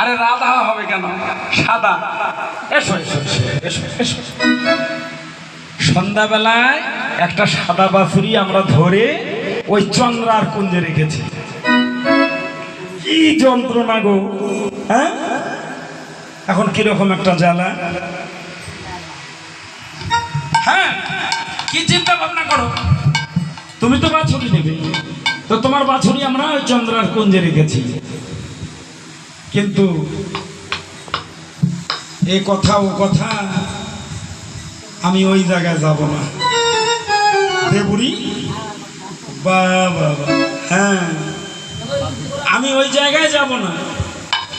আরে রাধা হবে কেন? সাদা। এসো এসো, এসো এসো সন্ধ্যাবেলায় একটা সাদা বাছুরি আমরা ধরে ওই চন্দ্রার কুঞ্জে রেখেছি। কি যন্ত্রণা গো হ্যাঁ? এখন কীরকম একটা জ্বালা? হ্যাঁ কি চিন্তা ভাবনা করো? তুমি তো বাছুরি নেবে। তো তোমার বাছুরি আমরা ওই চন্দ্রার কুঞ্জে রেখেছি। কিন্তু এ কথা ও কথা আমি ওই জায়গায় যাব না। দেবুরি বা বাবা হ্যাঁ আমি ওই জায়গায় যাব না।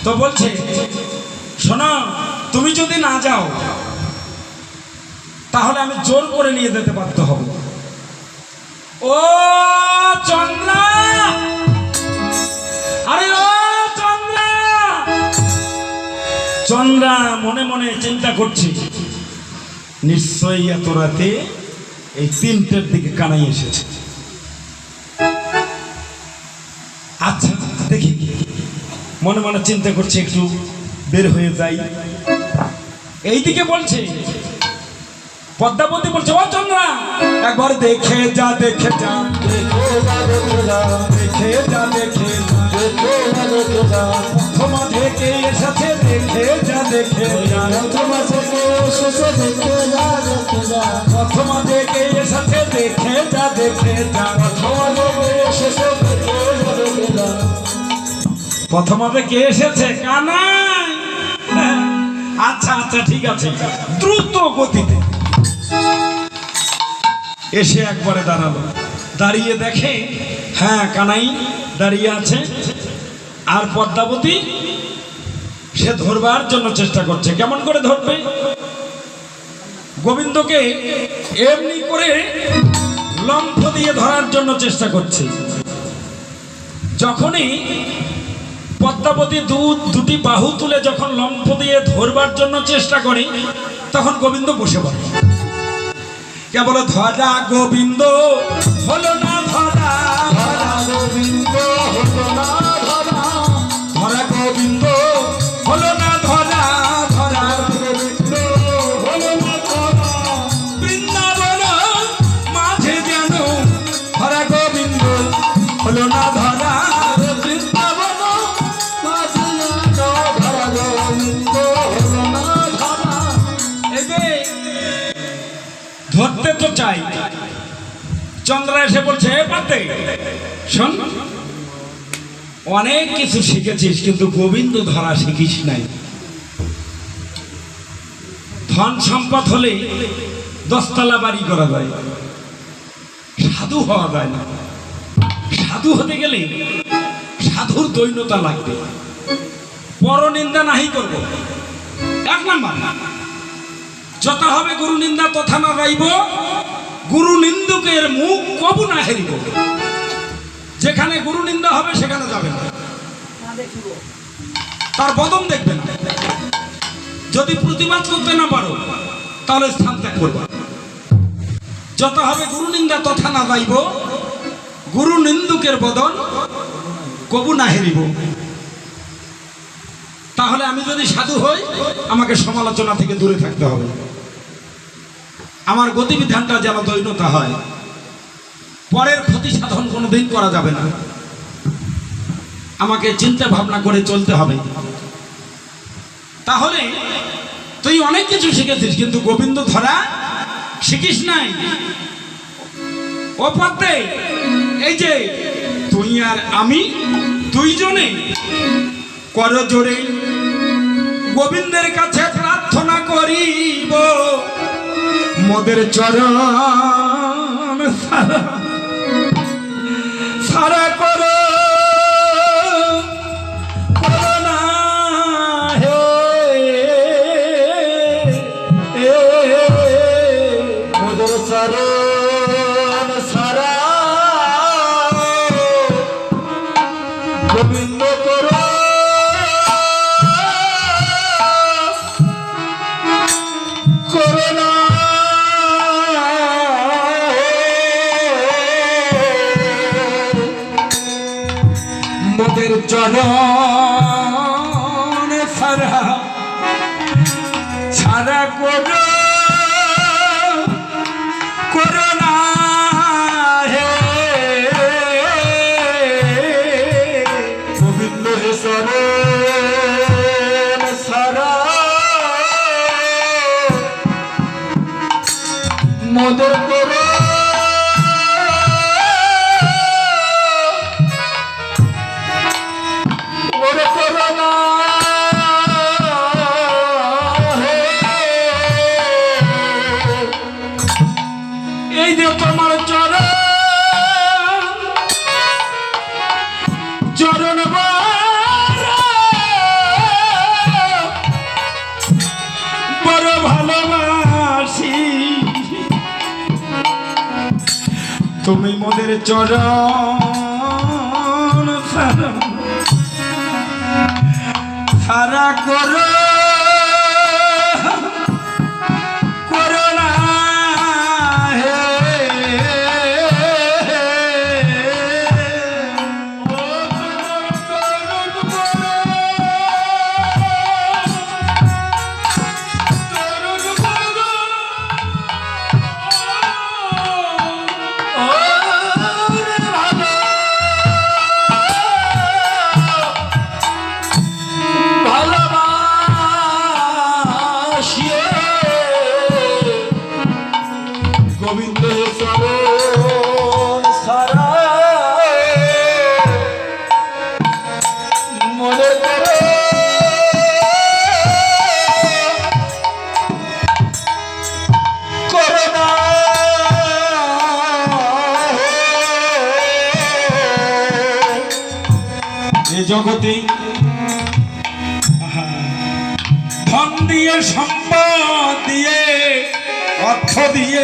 তো বলছে, শোনো, তুমি যদি না যাও, তাহলে আমি জোর করে নিয়ে যেতে বাধ্য হব। ও চন্দ্রা! আরে ও চন্দ্রা! চন্দ্রা, মনে মনে চিন্তা করছি। নিশ্চয়ই এত রাতে এই তিনটের দিকে কানাই এসেছে। আচ্ছা দেখি। মনে মনে চিন্তা করছি, একটু বের হয়ে যাই। এইদিকে বলছে পদ্মাবতী বলছে, ও চন্দ্রা, একবার দেখে যা দেখে যা। দেখে যা দেখে যা। প্রথমা থেকে এসেছে, দেখে যা দেখে যা। প্রথমা থেকে এসেছে, দেখে যা দেখে যা। প্রথমাতে কে এসেছে কানাই? আচ্ছা আচ্ছা ঠিক আছে। দ্রুত গতিতে। এসে একবারে দাঁড়াল। দাঁড়িয়ে দেখে হ্যাঁ কানাই দাঁড়িয়ে আছে। আর পদ্মাবতী, সে ধরবার জন্য চেষ্টা করছে। কেমন করে ধরবে? গোবিন্দকে এমনি করে লম্ফ দিয়ে ধরার জন্য চেষ্টা করছে। যখনই পদ্মাবতী দু দুটি বাহু তুলে যখন লম্ফ দিয়ে ধরবার জন্য চেষ্টা করে, তখন গোবিন্দ বসে পড়ে। কেবল ধরা গোবিন্দ হলো না। চন্দ্রা এসে বলছে, "এ পাতে শোন, অনেক কিছু শিখেছিস, কিন্তু গোবিন্দ ধরা শিখিস নাই। ধন সম্পদ হলে দশতলা বাড়ি করা যায়। সাধু হওয়া যায় না। সাধু হতে গেলে সাধুর দৈন্যতা লাগবে। পরনিন্দা নাহি করব। এক নাম্বার যথা হবে গুরু নিন্দা তথা না গাইব গুরু নিন্দুকের মুখ কবু না হেরিব। যেখানে গুরু নিন্দা হবে, সেখানে যাবে না। তার বদন দেখবে না যদি প্রতিবাদ করতে না পারো, তাহলে স্থান ত্যাগ করবে। যত হবে গুরু নিন্দা, তথা না যাইব গুরু নিন্দুকের বদন কবু না হেরিব। তাহলে আমি যদি সাধু হই, আমাকে সমালোচনা থেকে দূরে থাকতে হবে। আমার গতিবিধানটা যেন দৈন্যতা হয়। পরের ক্ষতি সাধন কোনো দিন করা যাবে না। আমাকে চিন্তা ভাবনা করে চলতে হবে। তাহলে তুই অনেক কিছু শিখেছিস, কিন্তু গোবিন্দ ধরা শিখিস নাই। ও পদ্মে এই যে তুই আর আমি দুইজনে কর জোরে গোবিন্দের কাছে প্রার্থনা করিব। মোদের চরণ সারা করো। মোদের চরণ সারা। গোবিন্দ করো। চরণ মোদের চরণ সারা সারা করো। আহা, ধন দিয়ে সম্পদ দিয়ে অর্থ দিয়ে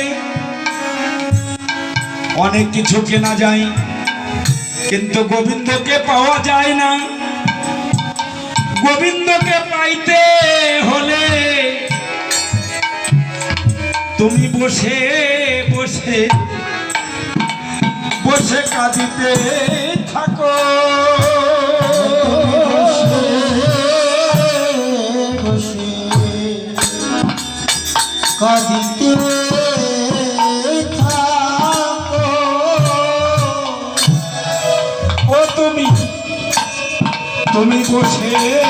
অনেক কিছু কেনা যায়। কিন্তু গোবিন্দকে পাওয়া যায় না। গোবিন্দকে পাইতে হলে তুমি বসে বসে বসে কাঁদিতে থাকো। তুমি বসে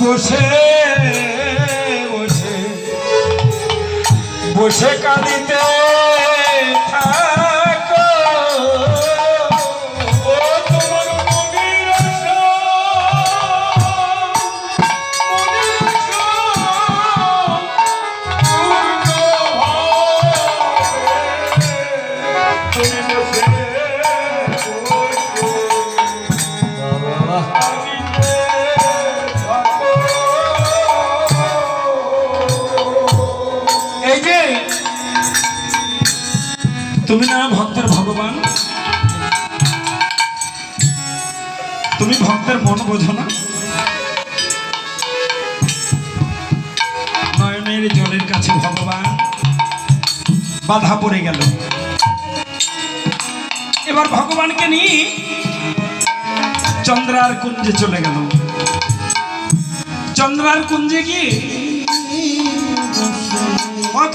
বসে বসে। বসে কাঁদিতে থাকো। ও তুমি না ভক্তের ভগবান? তুমি ভক্তের মন বোঝো না? নয়নের জলের কাছে ভগবান, বাধা পড়ে গেল। এবার ভগবানকে নিয়ে চন্দ্রার কুঞ্জে চলে গেল। চন্দ্রার কুঞ্জে গিয়ে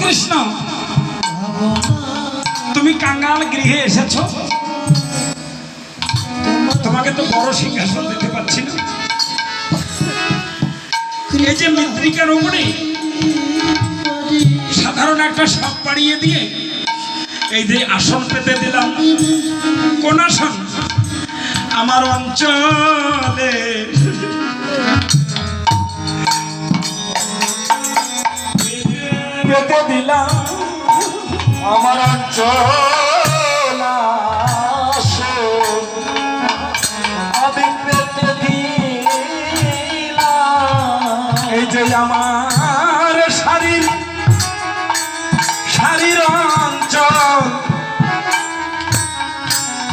কৃষ্ণ তুমি কাঙ্গাল গৃহে এসেছ? তোমাকে তো বড় সিংহাসন দিতে পারছি না। এই যে মৃত্তিকার উপরে সাধারণ একটা সাপ পাড়িয়ে দিয়ে এই যে আসন পেতে দিলাম। কোন আসন? আমার অঞ্চলে। পেতে দিলাম। আমার আমি পেতে এই যে আমার শারীর শারীর অঞ্চল,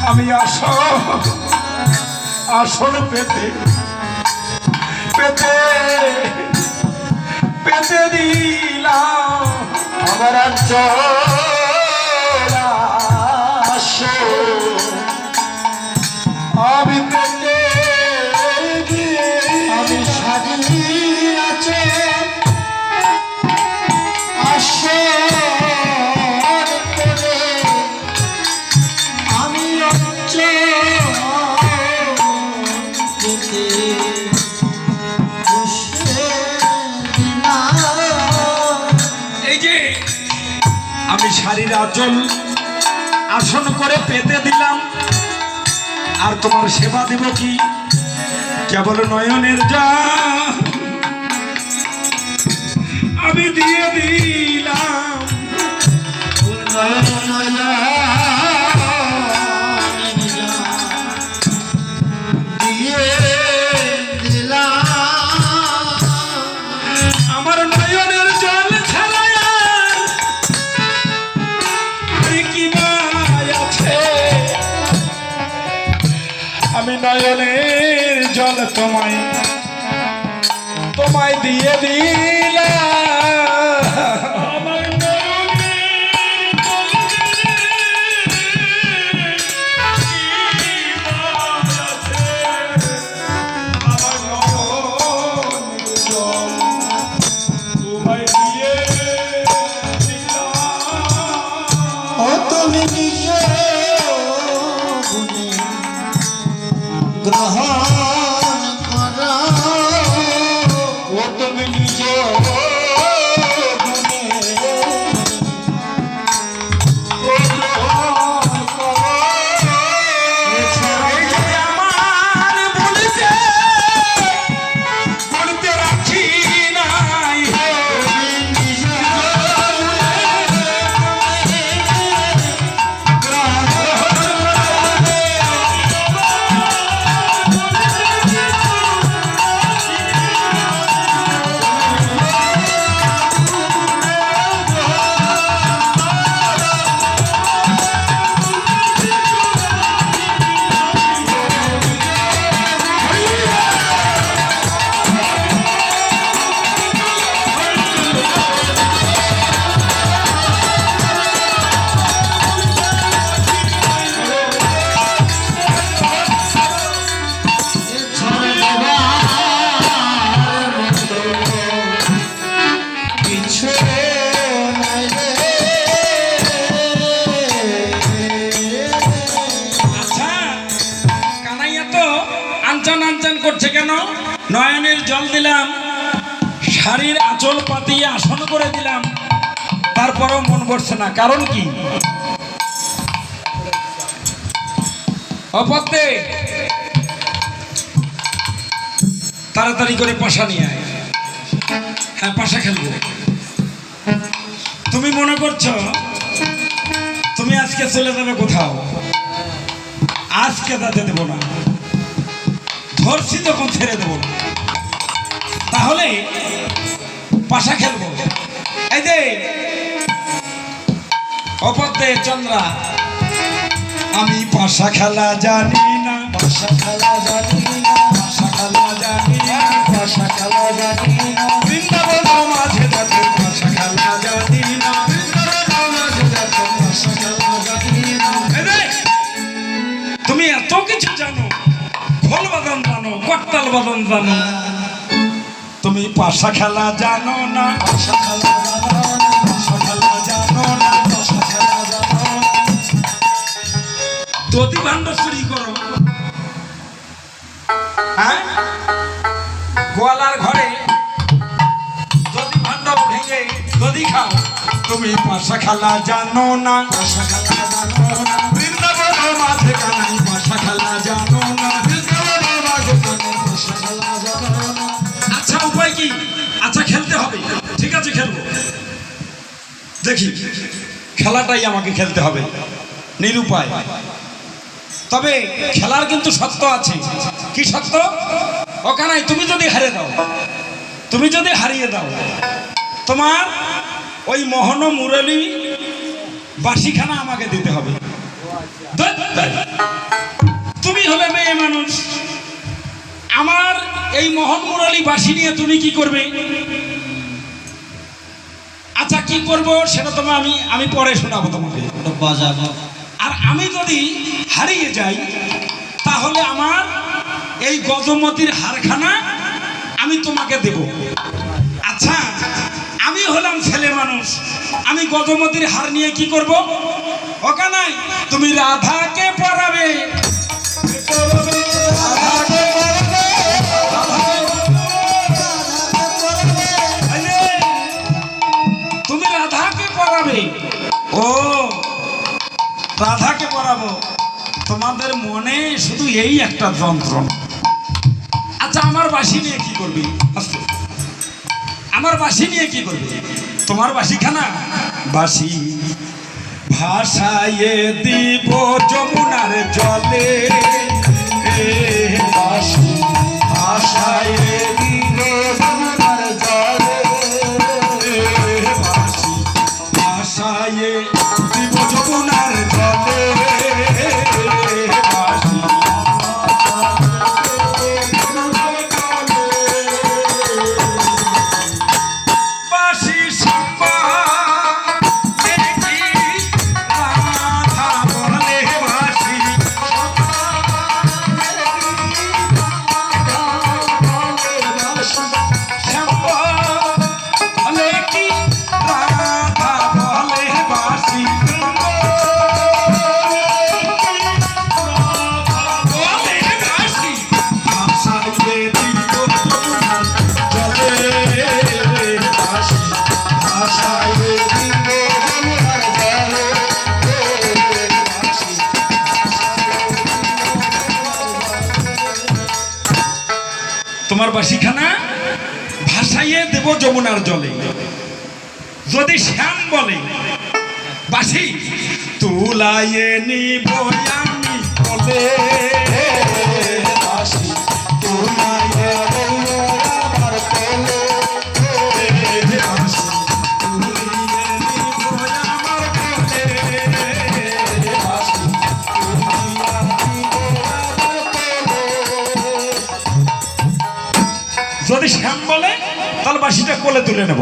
আমি আসল আসল পেতে পেতে পেতে দিলাম আমার অঞ্চল। এই যে আমি শাড়ির আঁচল আসন করে পেতে দিলাম। আর তোমার সেবা দেব কি? কেবল নয়নের যা আমি দিয়ে দিলাম। নয়নের জল তোমায়। তোমায় দিয়ে দিলাম। আঁচল পাতিয়ে আসন করে দিলাম। তারপরও মন বসছে না। কারণ কি? অপত্যে তাড়াতাড়ি করে পাশা নিয়ে আয়। হ্যাঁ পাশা খেলব। তুমি মনে করছ, তুমি আজকে চলে যাবে কোথাও? আজকে তাতে দেবো না। ধরছি তখন ছেড়ে দেবো তাহলে পাশা খেলব। এই যে অপদ্দে চন্দ্রা। আমি পাশা খেলা জানি না পাশা খেলা জানি না পাশা খেলা জানি না পাশা খেলা জানি না। খেলা জানি না খেলা তুমি এত কিছু জানো খোল বাদন জানো, কট্টাল বাদন জানো। তুমি পাশা খেলা জানো না। পাশা খেলা জানো না দধি ভাণ্ড চুরি করো। হ্যাঁ? গোয়ালার ঘরে দধি ভাণ্ড ভেঙে দধি খাও তুমি পাশা খেলা জানো না। পাশা খেলা জানো না। বৃন্দাবন মাঝে কানাই খেলতে হবে। ঠিক আছে, খেলব। দেখি, খেলাটাই আমাকে খেলতে হবে, নিরুপায়। তবে খেলার কিন্তু সত্য আছে। কি সত্য? ওখানাই তুমি যদি হারে দাও, তুমি যদি হারিয়ে দাও, তোমার ওই মোহন মুরলী বাসিখানা আমাকে দিতে হবে। তুমি হলে মেয়ে মানুষ। আমার এই মোহন মুরলী বাসি নিয়ে তুমি কি করবে? আচ্ছা কি করব সেটা তোমার আমি আমি পরে শোনাবো তোমাকে। আর আমি যদি হারিয়ে যাই, তাহলে আমার এই গজমতির হারখানা আমি তোমাকে দেব। আচ্ছা আমি হলাম ছেলে মানুষ। আমি গজমতির হার নিয়ে কি করব? ওখানাই তুমি রাধাকে পড়াবে তোমাদের মনে শুধু এই একটা যন্ত্রণা। আচ্ছা আমার বাসি নিয়ে কি করবি? আমার বাসি নিয়ে কি করবি? তোমার বাসি খানা বাসি ভাষায় দিব যমুনার জলে। যমুনার জলে। যদি শ্যাম বলে বাসি তুলাইয়ে নিব আমি বলে বাসিটা কোলে তুলে নেব।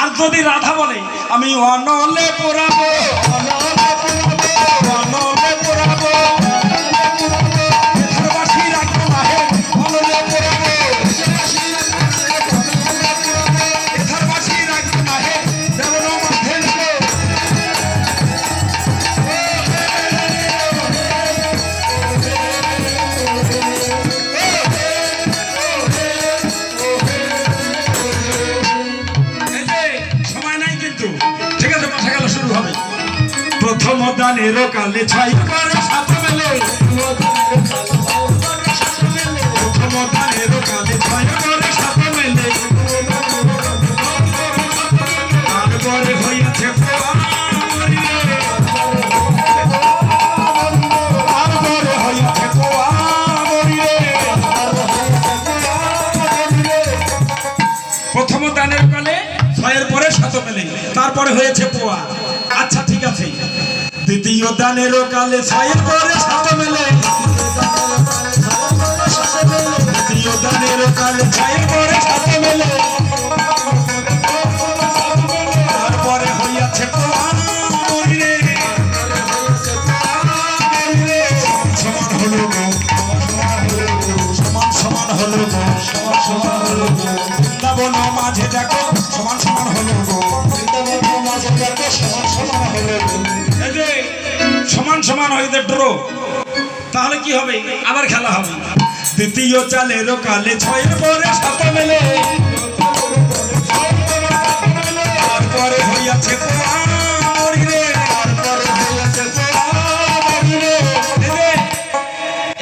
আর যদি রাধা বলে আমি অনলে পোড়াবো দানের কালে ছয় করে সাত মেলে। প্রথম দানের কালে ছয় করে সাত মেলে। তারপরে হইয়াছে প্রথম দানের কালে ছয়ের পরে শত মেলে। তারপরে হয়েছে পোয়া আচ্ছা ঠিক আছে। দ্বিতীয় দানের কালে ছয়ের পরে শত মেলে। দ্বিতীয় দানের কালে ছয়ের সমান হয়ে ড্র তাহলে কি হবে? আবার খেলা হবে। দ্বিতীয় চালের কালে ছয়ের পরে সাত মেলে। তারপরে হইয়াছে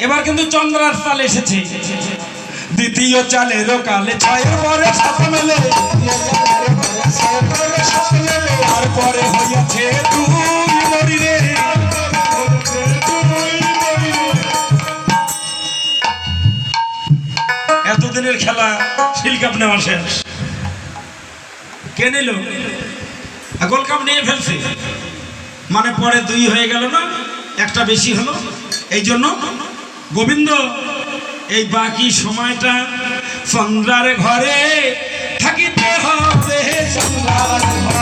এবার কিন্তু চন্দ্রার তাল এসেছে। দ্বিতীয় চালের কালে ছয়ের পরে সাত মেলে। তারপরে হইয়াছে তুই এতদিনের খেলা শিল কাপ নেওয়া শেষ। কে নিল? গোল কাপ নিয়ে ফেলছে। মানে পরে দুই হয়ে গেল না, একটা বেশি হলো। এই জন্য গোবিন্দ, এই বাকি সময়টা চন্দ্রার ঘরে থাকিতে হবে। চন্দ্রার ঘরে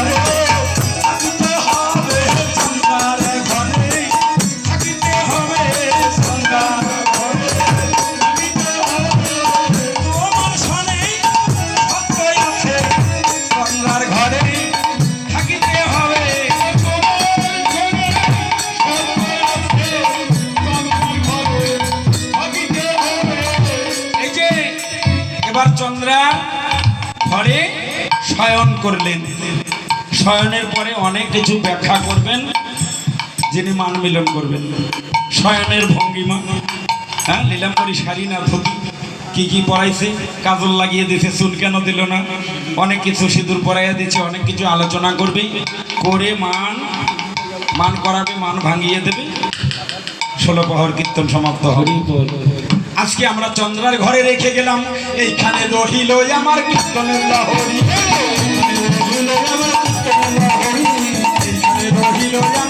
করলেন। শয়নের পরে অনেক কিছু ব্যাখ্যা করবেন যিনি মান মিলন করবেন। শয়নের ভঙ্গিমা হ্যাঁ লীলাম্বরী শাড়ি না ধুতি কি কি পরাইছে কাজল লাগিয়ে দিয়েছে চুল কেন দিল না অনেক কিছু সিঁদুর পরাইয়া দিচ্ছে অনেক কিছু আলোচনা করবে করে মান মান করাবে মান ভাঙিয়ে দেবে। ষোলো প্রহর কীর্তন সমাপ্ত হবে। আজকে আমরা চন্দ্রার ঘরে রেখে গেলাম এইখানে রহিল আমার কীর্তনের লহরী। রহিল আমার